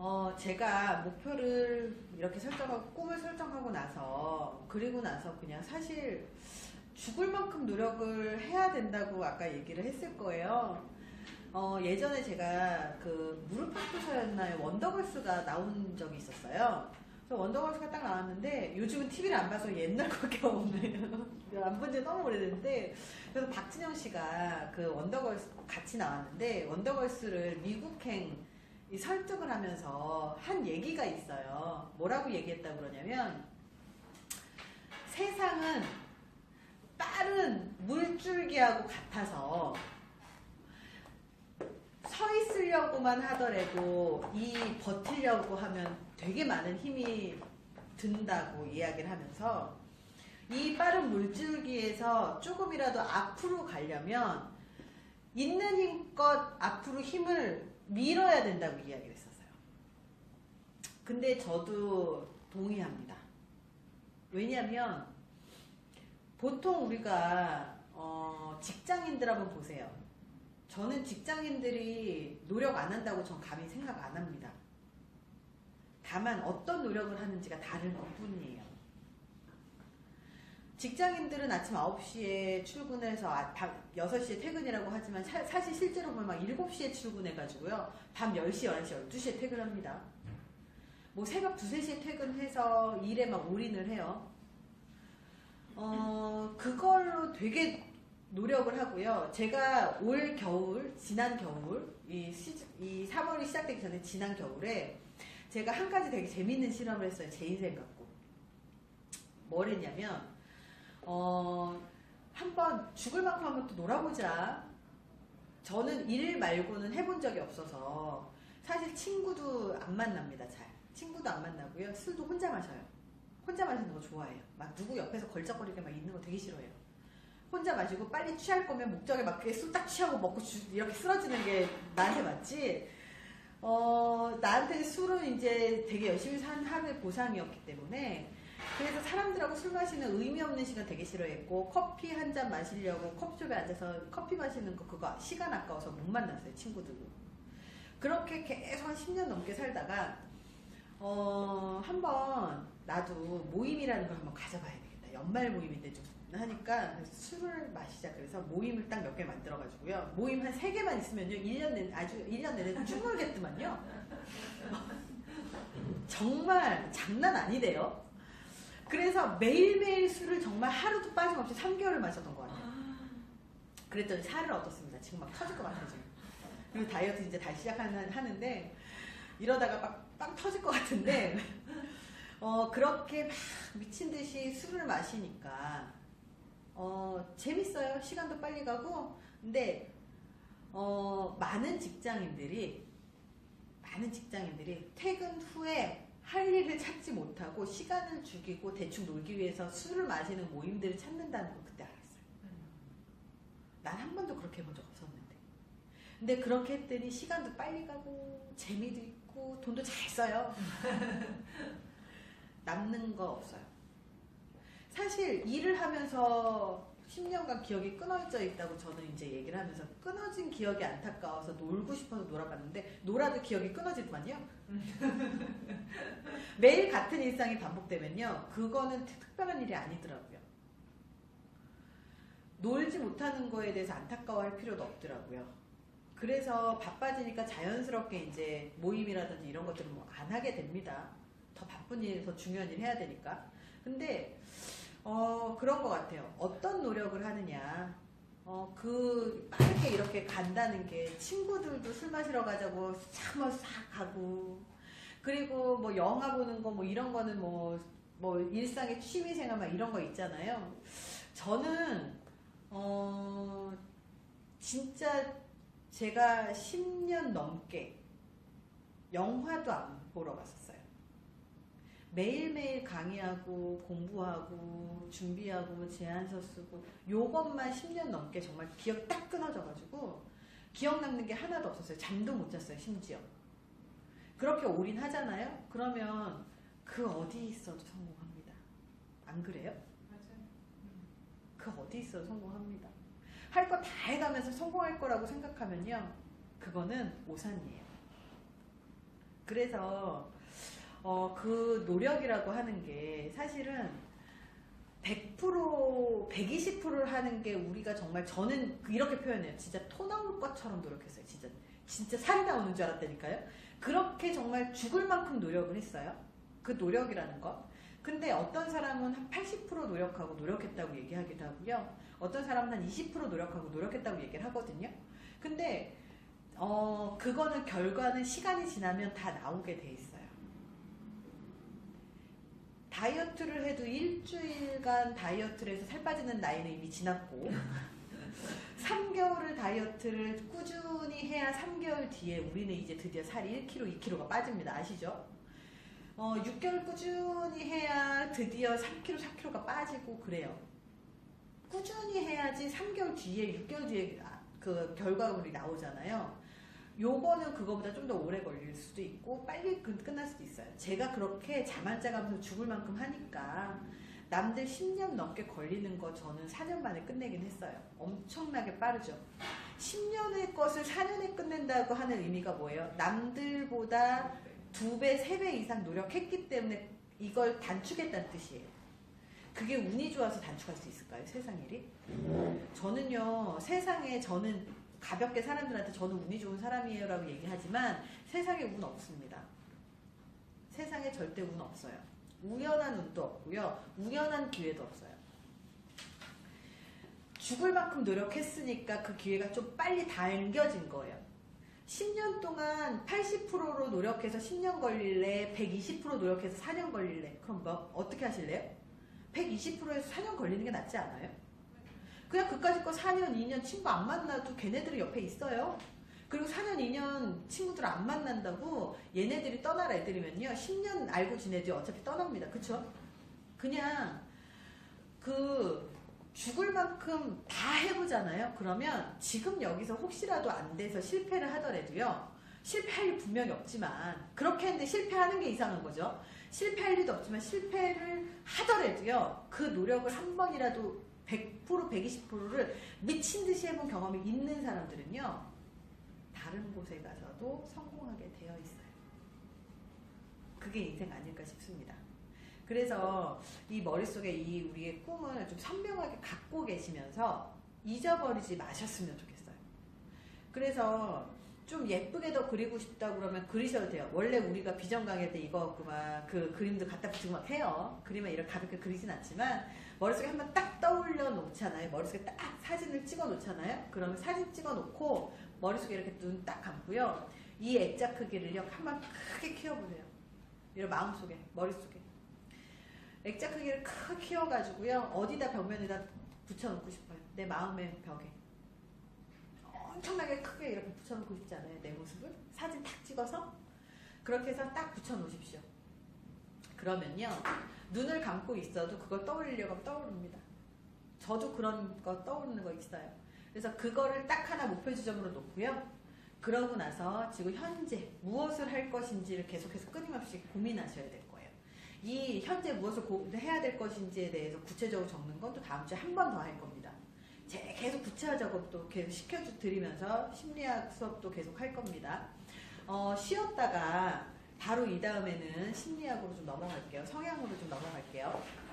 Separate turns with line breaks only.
어, 제가 목표를 이렇게 설정하고 꿈을 설정하고 나서 그리고 나서 그냥 사실 죽을 만큼 노력을 해야 된다고 아까 얘기를 했을 거예요. 어, 예전에 제가 그 무릎팍부서였나요? 원더걸스가 나온 적이 있었어요. 그래서 원더걸스가 딱 나왔는데 요즘은 TV를 안 봐서 옛날 거밖에 없네요. 안본 지 너무 오래됐는데 그래서 박진영 씨가 그 원더걸스 같이 나왔는데 원더걸스를 미국행 이 설득을 하면서 한 얘기가 있어요. 뭐라고 얘기했다고 그러냐면 세상은 빠른 물줄기하고 같아서 서 있으려고만 하더라도 이 버티려고 하면 되게 많은 힘이 든다고 이야기를 하면서 이 빠른 물줄기에서 조금이라도 앞으로 가려면 있는 힘껏 앞으로 힘을 밀어야 된다고 이야기를 했었어요. 근데 저도 동의합니다. 왜냐하면 보통 우리가 어, 직장인들 한번 보세요. 저는 직장인들이 노력 안 한다고 전 감히 생각 안 합니다. 다만 어떤 노력을 하는지가 다른 것 뿐이에요. 직장인들은 아침 9시에 출근해서 아, 밤 6시에 퇴근이라고 하지만 사, 사실 실제로 보면 막 7시에 출근해가지고요. 밤 10시, 11시, 12시에 퇴근합니다. 뭐 새벽 2, 3시에 퇴근해서 일에 막 올인을 해요. 어, 그걸로 되게 노력을 하고요. 제가 올 겨울, 지난 겨울, 이, 시, 이 3월이 시작되기 전에 지난 겨울에 제가 한 가지 되게 재밌는 실험을 했어요. 제 인생 갖고. 뭘 했냐면, 어, 한번 죽을 만큼 한번 또 놀아보자. 저는 일 말고는 해본 적이 없어서 사실 친구도 안 만납니다. 잘. 친구도 안 만나고요. 술도 혼자 마셔요. 혼자 마시는 거 좋아해요. 막 누구 옆에서 걸쩍거리게 막 있는 거 되게 싫어해요. 혼자 마시고 빨리 취할 거면 목적에 맞게 술 딱 취하고 먹고 주- 이렇게 쓰러지는 게 나한테 맞지. 어, 나한테 술은 이제 되게 열심히 산 하루의 보상이었기 때문에 그래서 사람들하고 술 마시는 의미 없는 시간 되게 싫어했고 커피 한 잔 마시려고 커피숍에 앉아서 커피 마시는 거 그거 시간 아까워서 못 만났어요 친구들도. 그렇게 계속 한 10년 넘게 살다가 어 한번 나도 모임이라는 걸 한번 가져봐야 되겠다. 연말 모임인데 좀 하니까 술을 마시자 그래서 모임을 딱 몇 개 만들어 가지고요. 모임 한세 개만 있으면요. 1년 내내 아주 1년 내내 쭉 놀겠더만요. 정말 장난 아니대요 그래서 매일매일 술을 정말 하루도 빠짐없이 3개월을 마셨던 것 같아요. 그랬더니 살을 얻었습니다. 지금 막 터질 것 같아요, 지금. 그리고 다이어트 이제 다시 시작하는데, 이러다가 막, 빵 터질 것 같은데, 어, 그렇게 막 미친 듯이 술을 마시니까, 어, 재밌어요. 시간도 빨리 가고, 근데, 어, 많은 직장인들이, 많은 직장인들이 퇴근 후에 할 일을 찾지 못하고 시간을 죽이고 대충 놀기 위해서 술을 마시는 모임들을 찾는다는 걸 그때 알았어요. 난 한 번도 그렇게 해본 적 없었는데. 근데 그렇게 했더니 시간도 빨리 가고 재미도 있고 돈도 잘 써요. 남는 거 없어요. 사실 일을 하면서 10년간 기억이 끊어져 있다고 저는 이제 얘기를 하면서 끊어진 기억이 안타까워서 놀고 싶어서 놀아봤는데 놀아도 기억이 끊어지더만요. 매일 같은 일상이 반복되면요. 그거는 특별한 일이 아니더라고요. 놀지 못하는 거에 대해서 안타까워할 필요도 없더라고요. 그래서 바빠지니까 자연스럽게 이제 모임이라든지 이런 것들은 뭐안 하게 됩니다. 더 바쁜 일, 더 중요한 일 해야 되니까. 근데 어, 그런 것 같아요. 어떤 노력을 하느냐. 어, 그, 빠르게 이렇게 간다는 게 친구들도 술 마시러 가자고 참아 싹 가고. 그리고 뭐 영화 보는 거 뭐 이런 거는 뭐, 뭐 일상의 취미생활 막 이런 거 있잖아요. 저는, 어, 진짜 제가 10년 넘게 영화도 안 보러 갔었어요. 매일매일 강의하고 공부하고 준비하고 제안서 쓰고 요것만 10년 넘게 정말 기억 딱 끊어져가지고 기억 남는 게 하나도 없었어요. 잠도 못 잤어요, 심지어. 그렇게 올인하잖아요? 그러면 그 어디 있어도 성공합니다. 안 그래요?
맞아요.
그 어디 있어도 성공합니다. 할 거 다 해가면서 성공할 거라고 생각하면요. 그거는 오산이에요. 그래서 어, 그 노력이라고 하는 게 사실은 100% 120%를 하는 게 우리가 정말 저는 이렇게 표현해요. 진짜 토 나올 것처럼 노력했어요. 진짜 진짜 살이 나오는 줄 알았다니까요. 그렇게 정말 죽을 만큼 노력을 했어요. 그 노력이라는 거. 근데 어떤 사람은 한 80% 노력하고 노력했다고 얘기하기도 하고요. 어떤 사람은 한 20% 노력하고 노력했다고 얘기를 하거든요. 근데 어 그거는 결과는 시간이 지나면 다 나오게 돼 있어요. 다이어트를 해도 일주일간 다이어트를 해서 살 빠지는 나이는 이미 지났고 3개월을 다이어트를 꾸준히 해야 3개월 뒤에 우리는 이제 드디어 살이 1kg, 2kg가 빠집니다. 아시죠? 어, 6개월 꾸준히 해야 드디어 3kg, 4kg가 빠지고 그래요. 꾸준히 해야지 3개월 뒤에, 6개월 뒤에 아, 그 결과물이 나오잖아요. 요거는 그거보다 좀 더 오래 걸릴 수도 있고 빨리 끝- 끝날 수도 있어요. 제가 그렇게 자가면서 죽을 만큼 하니까 남들 10년 넘게 걸리는 거 저는 4년 만에 끝내긴 했어요. 엄청나게 빠르죠. 10년의 것을 4년에 끝낸다고 하는 의미가 뭐예요? 남들보다 2배, 3배 이상 노력했기 때문에 이걸 단축했다는 뜻이에요. 그게 운이 좋아서 단축할 수 있을까요? 세상 일이? 저는요, 세상에 저는 가볍게 사람들한테 저는 운이 좋은 사람이에요 라고 얘기하지만 세상에 운 없습니다. 세상에 절대 운 없어요. 우연한 운도 없고요. 우연한 기회도 없어요. 죽을 만큼 노력했으니까 그 기회가 좀 빨리 당겨진 거예요. 10년 동안 80%로 노력해서 10년 걸릴래? 120% 노력해서 4년 걸릴래? 그럼 뭐 어떻게 하실래요? 120%에서 4년 걸리는 게 낫지 않아요? 그냥 그까짓 거 4년, 2년 친구 안 만나도 걔네들이 옆에 있어요. 그리고 4년, 2년 친구들 안 만난다고 얘네들이 떠날 애들이면요. 10년 알고 지내도 어차피 떠납니다. 그쵸? 그냥 그 죽을 만큼 다 해보잖아요. 그러면 지금 여기서 혹시라도 안 돼서 실패를 하더라도요. 실패할 일 분명히 없지만 그렇게 했는데 실패하는 게 이상한 거죠. 실패할 일도 없지만 실패를 하더라도요. 그 노력을 한 번이라도 100% 120%를 미친 듯이 해본 경험이 있는 사람들은요. 다른 곳에 가서도 성공하게 되어 있어요. 그게 인생 아닐까 싶습니다. 그래서 이 머릿속에 이 우리의 꿈을 좀 선명하게 갖고 계시면서 잊어버리지 마셨으면 좋겠어요. 그래서 좀 예쁘게 더 그리고 싶다 그러면 그리셔도 돼요. 원래 우리가 비전 강의 때 이거 그만 그 그림도 갖다 붙이고 막 해요. 그림을 이렇게 가볍게 그리진 않지만 머릿속에 한번 딱 떠올려 놓잖아요. 머릿속에 딱 사진을 찍어 놓잖아요. 그러면 사진 찍어 놓고 머릿속에 이렇게 눈 딱 감고요. 이 액자 크기를요. 한번 크게 키워보세요. 이런 마음속에, 머릿속에. 액자 크기를 크게 키워가지고요. 어디다 벽면에다 붙여놓고 싶어요. 내 마음의 벽에. 엄청나게 크게 이렇게 붙여놓고 않아요? 내 모습을? 사진 딱 찍어서? 그렇게 해서 딱 붙여놓으십시오. 그러면요. 눈을 감고 있어도 그걸 떠올리려고 떠오릅니다. 저도 그런 거 떠오르는 거 있어요. 그래서 그거를 딱 하나 목표 지점으로 놓고요. 그러고 나서 지금 현재 무엇을 할 것인지를 계속해서 끊임없이 고민하셔야 될 거예요. 이 현재 무엇을 고- 해야 될 것인지에 대해서 구체적으로 적는 건 또 다음 주에 한 번 더 할 겁니다. 제 계속 구체화적으로 또 계속 시켜드리면서 심리학 수업도 계속 할 겁니다. 어, 쉬었다가 바로 이 다음에는 심리학으로 좀 넘어갈게요. 성향으로 좀 넘어갈게요.